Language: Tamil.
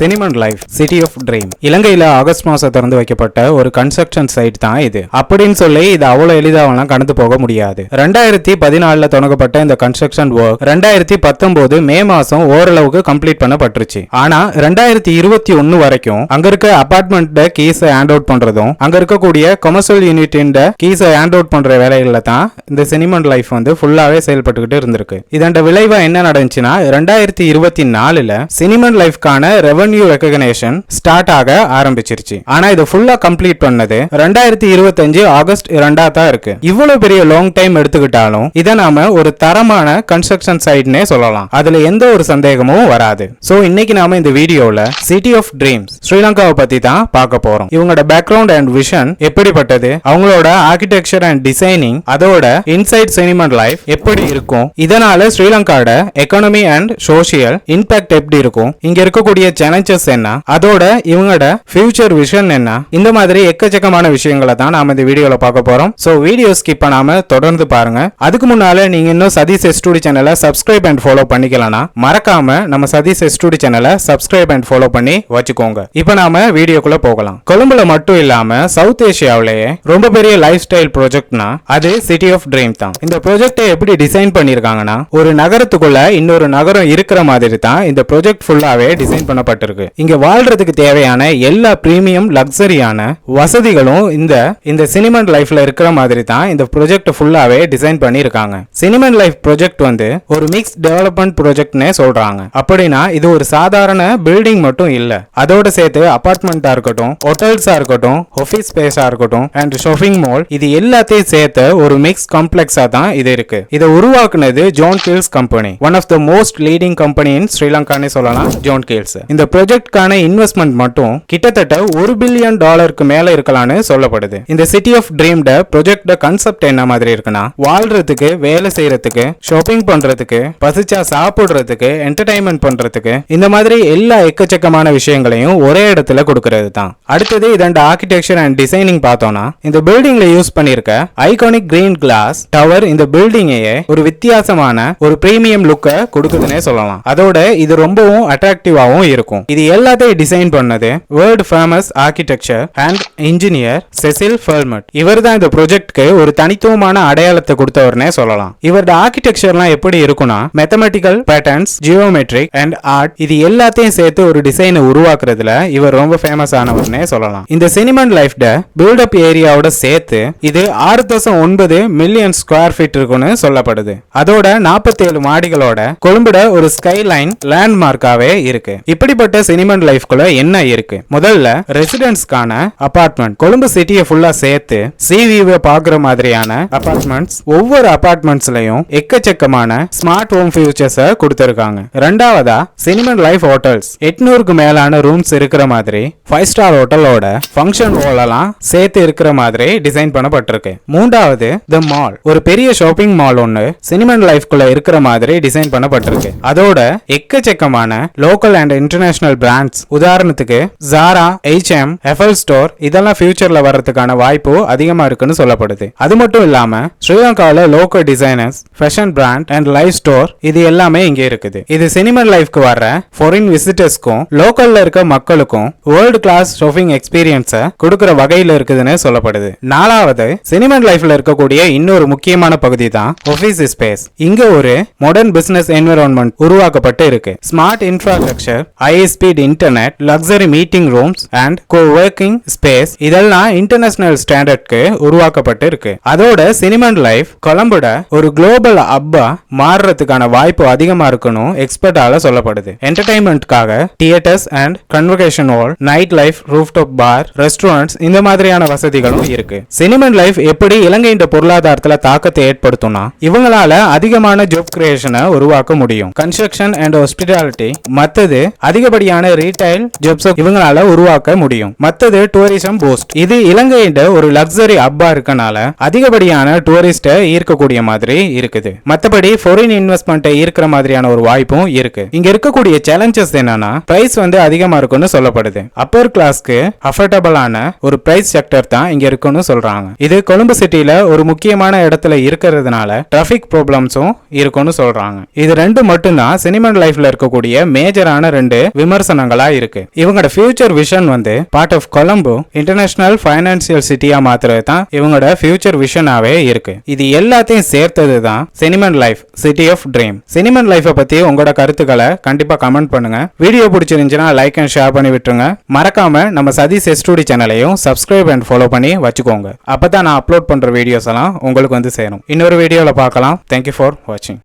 Cinnamon Life City of Dream இலங்கையில ஆகஸ்ட் மாசம் திறந்து வைக்கப்பட்ட ஒரு கன்ஸ்ட்ரக்ஷன் சைட் தான் இது. அப்படின்னு சொல்லி இது அவ்வளவு எளிதாவெல்லாம் கடந்து போக முடியாது. ரெண்டாயிரத்தி பதினாலுல தொடங்கப்பட்ட இந்த கன்ஸ்ட்ரக்ஷன் ஒர்க் ரெண்டாயிரத்தி பத்தொன்பது மே மாசம் ஓரளவுக்கு கம்ப்ளீட் பண்ணப்பட்டுருச்சு. ஆனா ரெண்டாயிரத்தி இருபத்தி ஒன்னு வரைக்கும் அங்க இருக்க அபார்ட்மெண்ட் கீஸை ஹேண்ட் அவுட் பண்றதும் அங்க இருக்கக்கூடிய கொமர்ஷியல் யூனிட்டின் கீஸை ஹேண்ட் அவுட் பண்ற வேலைகள்ல தான் இந்த சினிமன் லைஃப் வந்து ஃபுல்லாவே செயல்பட்டுக்கிட்டு இருந்திருக்கு. இதன் விளைவா என்ன நடந்துச்சுன்னா ரெண்டாயிரத்தி இருபத்தி நாலுல சினிமன் லைஃப்கான ரெவன்யூ ரெகக்னேஷன் ஸ்டார்ட் ஆக ஆரம்பிச்சிருச்சு. ஆனா இது ஃபுல்லா கம்ப்ளீட் பண்ணது ரெண்டாயிரத்தி இருபத்தஞ்சு ஆகஸ்ட் இரண்டா தான் இருக்கு. இவ்வளவு பெரிய லாங் டைம் எடுத்துக்கிட்டாலும் இதை நாம ஒரு தரமான கன்ஸ்ட்ரக்ஷன் சைட்னே சொல்லலாம். அதுல எந்த ஒரு சந்தேகமும் வராது. சோ இன்னைக்கு நாம இந்த வீடியோல சிட்டி ஆஃப் ட்ரீம்ஸ் ஸ்ரீலங்காவை பத்தி தான் பார்க்க போறோம். இவங்களோட பேக்ரவுண்ட் அண்ட் விஷன் எப்படிப்பட்டது? அவங்களோட ஆர்கிடெக்சர் அண்ட் டிசைனிங் அதோட இன்சைட் சினிமா லைஃப் எப்படி இருக்கும்? இதனால ஸ்ரீலங்காவோட எக்கனமி அண்ட் சோஷியல் இம்பாக்ட் எப்படி இருக்கும்? இங்க இருக்கக்கூடிய பிரான்ச்சஸ் என்ன? அதோட இவங்களோட ஃபியூச்சர் விஷன் என்ன? இந்த மாதிரி எக்கச்சக்கமான விஷயங்களை தான் நாம இந்த வீடியோல பார்க்க போறோம். சோ வீடியோ ஸ்கிப் பண்ணாம தொடர்ந்து பாருங்க. அதுக்கு முன்னால நீங்க இன்னும் சதீஷ் எஸ்டூடி சேனலை சப்ஸ்கிரைப் அண்ட் ஃபாலோ பண்ணிக்கலனா மறக்காம நம்ம சதீஷ் எஸ்டூடி சேனலை சப்ஸ்கிரைப் அண்ட் ஃபாலோ பண்ணி வச்சுக்கோங்க. இப்போ நாம வீடியோக்குள்ள போகலாம். கொழும்புல மட்டும் இல்லாம சவுத் ஏஷியாவிலேயே ரொம்ப பெரிய லைஃப் ஸ்டைல் ப்ராஜெக்ட்னா அது சிட்டி ஆஃப் ட்ரீம் தான். இந்த ப்ராஜெக்டை எப்படி டிசைன் பண்ணிருக்காங்கன்னா ஒரு நகரத்துக்குள்ள இன்னொரு நகரம் இருக்கிற மாதிரி தான் இந்த ப்ராஜெக்ட் ஃபுல்லாவே டிசைன் கொடுக்கப்பட்டிருக்கு. இங்க வாழ்றதுக்கு தேவையான எல்லா பிரீமியம் லக்ஸரியான வசதிகளும் இந்த இந்த சினிமன் லைஃப்ல இருக்கிற மாதிரி தான் இந்த ப்ரொஜெக்ட் ஃபுல்லாவே டிசைன் பண்ணிருக்காங்க சினிமன் லைஃப் ப்ராஜெக்ட் வந்து ஒரு மிக்ஸ் டெவலப்மெண்ட் ப்ரொஜெக்ட்னே சொல்றாங்க. அப்படின்னா இது ஒரு சாதாரண பில்டிங் மட்டும் இல்ல. அதோட சேர்த்து அபார்ட்மெண்டா இருக்கட்டும் ஹோட்டல்ஸா இருக்கட்டும் ஆஃபீஸ் ஸ்பேஸா இருக்கட்டும் அண்ட் ஷாப்பிங் மால் இது எல்லாத்தையும் சேர்த்து ஒரு மிக்ஸ் காம்ப்ளெக்ஸா தான் இது இருக்கு. இதை உருவாக்குனது John Keells company one of the most leading company in ஸ்ரீலங்கானே சொல்லலாம் ஜோன் கீல்ஸ் இந்த ப்ரொஜெக்ட்கான இன்வெஸ்ட்மெண்ட் மட்டும் கிட்டத்தட்ட ஒரு பில்லியன் டாலருக்கு மேல இருக்கலாம்னு சொல்லப்படுது. இந்த சிட்டி ஆஃப் ட்ரீம்ட ப்ரொஜெக்ட கான்செப்ட் என்ன மாதிரி இருக்குன்னா வாழ்றதுக்கு வேலை செய்யறதுக்கு ஷாப்பிங் பண்றதுக்கு பசிச்சா சாப்பிடுறதுக்கு என்டர்டைன்மெண்ட் பண்றதுக்கு இந்த மாதிரி எல்லா எக்கச்சக்கமான விஷயங்களையும் ஒரே இடத்துல கொடுக்கறது தான் அடுத்தது இதன் ஆர்கிடெக்சர் அண்ட் டிசைனிங் பார்த்தோம்னா இந்த பில்டிங்ல யூஸ் பண்ணிருக்க ஐகானிக் கிரீன் கிளாஸ் டவர் இந்த பில்டிங்கையே ஒரு வித்தியாசமான ஒரு பிரீமியம் லுக்கை கொடுக்குதுன்னே சொல்லலாம். அதோட இது ரொம்பவும் அட்ராக்டிவாகவும் இருக்கும். இருக்கும். இது எல்லாத்தையும் டிசைன் பண்ணது world famous architecture and engineer Cecil Balmond இவர் தான் இந்த ப்ரொஜெக்ட்க்கு ஒரு தனித்துவமான அடையாளத்தை கொடுத்தவர்னே சொல்லலாம். இவரோட ஆர்கிடெக்சர்லாம் எப்படி இருக்கும்னா mathematical patterns geometric and art இது எல்லாத்தையும் சேர்த்து ஒரு டிசைனை உருவாக்குறதுல இவர் ரொம்ப ஃபேமஸ் ஆனவர்னே சொல்லலாம். இந்த சினிமன் லைஃப்ட பில்டப் ஏரியாவோட சேர்த்து இது ஆறு தசம் ஒன்பது மில்லியன் ஸ்கொயர் ஃபீட் இருக்கும்னு சொல்லப்படுது. அதோட 47 மாடிகளோட கொழும்புட ஒரு ஸ்கை லைன் லேண்ட்மார்க்காவே இருக்கு. இப்படிப்பட்ட சினிமன் லைஃப்குள்ள என்ன இருக்கு? முதல்ல ரெசிடென்ட்ஸ்க்கான அபார்ட்மெண்ட் கொழும்பு சிட்டியை ஃபுல்லா சேர்த்து சிவிவை பாக்குற மாதிரியான அபார்ட்மெண்ட்ஸ் ஒவ்வொரு அபார்ட்மெண்ட்ஸ்லயும் எக்கச்சக்கமான ஸ்மார்ட் ஹோம் ஃபியூச்சர்ஸ கொடுத்திருக்காங்க. ரெண்டாவதா சினிமன் லைஃப் ஹோட்டல்ஸ் எட்நூறுக்கு மேலான ரூம்ஸ் இருக்கிற மாதிரி ஃபைவ் ஸ்டார் ஹோட்டலோட ஃபங்க்ஷன் ஹாலெல்லாம் சேர்த்து இருக்கிற மாதிரி டிசைன் பண்ணப்பட்டிருக்கு. மூன்றாவது த மால் ஒரு பெரிய ஷாப்பிங் மால் ஒன்னு சினிமன் லைஃப்குள்ள இருக்கிற மாதிரி டிசைன் பண்ணப்பட்டிருக்கு. அதோட எக்கச்சக்கமான லோக்கல் அண்ட் இன்டர்நேஷனல் பிராண்ட்ஸ் உதாரணத்துக்கு ஜாரா எச்எம் எஃப்எல் ஸ்டோர் இதெல்லாம் ஃபியூச்சர்ல வர்றதுக்கான வாய்ப்பு அதிகமா இருக்குன்னு சொல்லப்படுது. அது மட்டும் இல்லாம ஸ்ரீலங்காவில் local designers fashion brand and life store இது எல்லாமே இங்கே இருக்குது. இது சினிமன் லைஃப்க்கு வர்ற ஃபாரின் விசிட்டர்ஸ்க்கும் லோக்கல்ல இருக்க மக்களுக்கும் வேர்ல்டு கிளாஸ் ஷாப்பிங் எக்ஸ்பீரியன்ஸை கொடுக்குற வகையில் இருக்குதுன்னு சொல்லப்படுது. நாலாவது சினிமன் லைஃப்ல இருக்கக்கூடிய இன்னொரு முக்கியமான பகுதி தான் ஆஃபீஸ் ஸ்பேஸ் இங்க ஒரு மாடர்ன் பிசினஸ் என்விரான்மெண்ட் உருவாக்கப்பட்டு இருக்கு. Smart infrastructure high speed internet luxury meeting rooms and coworking space இதெல்லாம் இன்டர்நேஷனல் ஸ்டாண்டர்ட்க்கு உருவாக்கப்பட்டு இருக்கு அதோட சினிமன் லைஃப் கொலம்புட ஒரு குளோபல் அப்பா மாறுறதுக்கான வாய்ப்பு அதிகமா இருக்கணும் எக்ஸ்பர்ட்டால சொல்லப்படுது. என்டர்டைன்மெண்ட்காக theatres and convocation hall night life rooftop bar restaurants இந்த மாதிரியான வசதிகளும் இருக்கு. சினிமன் லைஃப் எப்படி இலங்கையின் பொருளாதாரத்துல தாக்கத்தை ஏற்படுத்தும்னா இவங்களால அதிகமான ஜாப் கிரியேஷனை உருவாக்க முடியும். கன்ஸ்ட்ரக்ஷன் அண்ட் ஹாஸ்பிட்டாலிட்டி மற்றது அதிகப்படியான ரீட்டைல் ஜாப்ஸ் இவங்களால உருவாக்க முடியும். மத்தது டூரிசம் பூஸ்ட் இது இலங்கையின் ஒரு லக்ஸரி அப்பா இருக்கனால அதிகப்படியான டூரிஸ்ட ஈர்க்கக்கூடிய மாதிரி இருக்குது. மத்தபடி ஃபாரின் இன்வெஸ்ட்மெண்ட்டை ஈர்க்கிற மாதிரியான ஒரு வாய்ப்பும் இருக்கு. இங்க இருக்கக்கூடிய சேலஞ்சஸ் என்னன்னா பிரைஸ் வந்து அதிகமா இருக்கும்னு சொல்லப்படுது. அப்பர் கிளாஸ்க்கு விசிட்டர்ஸ்க்கு ஒரு பிரைஸ் செக்டர் தான் இங்க இருக்குன்னு சொல்றாங்க. இது கொழும்பு சிட்டியில ஒரு முக்கியமான இடத்துல இருக்கிறதுனால டிராஃபிக் ப்ராப்ளம்ஸும் இருக்குன்னு சொல்றாங்க. இது ரெண்டு மட்டும்தான் சினிமன் லைஃப்ல இருக்கக்கூடிய மேஜரான ரெண்டு விமர்சனங்களா இருக்கு. இவங்களோட ஃபியூச்சர் விஷன் வந்து part of Colombo international financial சிட்டியா மாத்துறது தான் இவங்களோட ஃபியூச்சர் விஷனாவே இருக்கு. இது எல்லாத்தையும் சேர்த்தது தான் Cinnamon Life City of Dream Cinnamon லைஃபை பத்தி உங்களோட கருத்துக்களை கண்டிப்பா கமெண்ட் பண்ணுங்க. வீடியோ பிடிச்சிருந்துச்சுன்னா லைக் அண்ட் ஷேர் பண்ணி விட்டுருங்க. மறக்காம நம்ம சதீஷ் எஸ்டூடி சேனலையும் சப்ஸ்கிரைப் அண்ட் ஃபாலோ பண்ணி வச்சுக்கோங்க. அப்பதான் நான் அப்லோட் பண்ற வீடியோஸ் எல்லாம் உங்களுக்கு வந்து சேரும். இன்னொரு வீடியோவில் பார்க்கலாம். தேங்க்யூ ஃபார் வாட்சிங்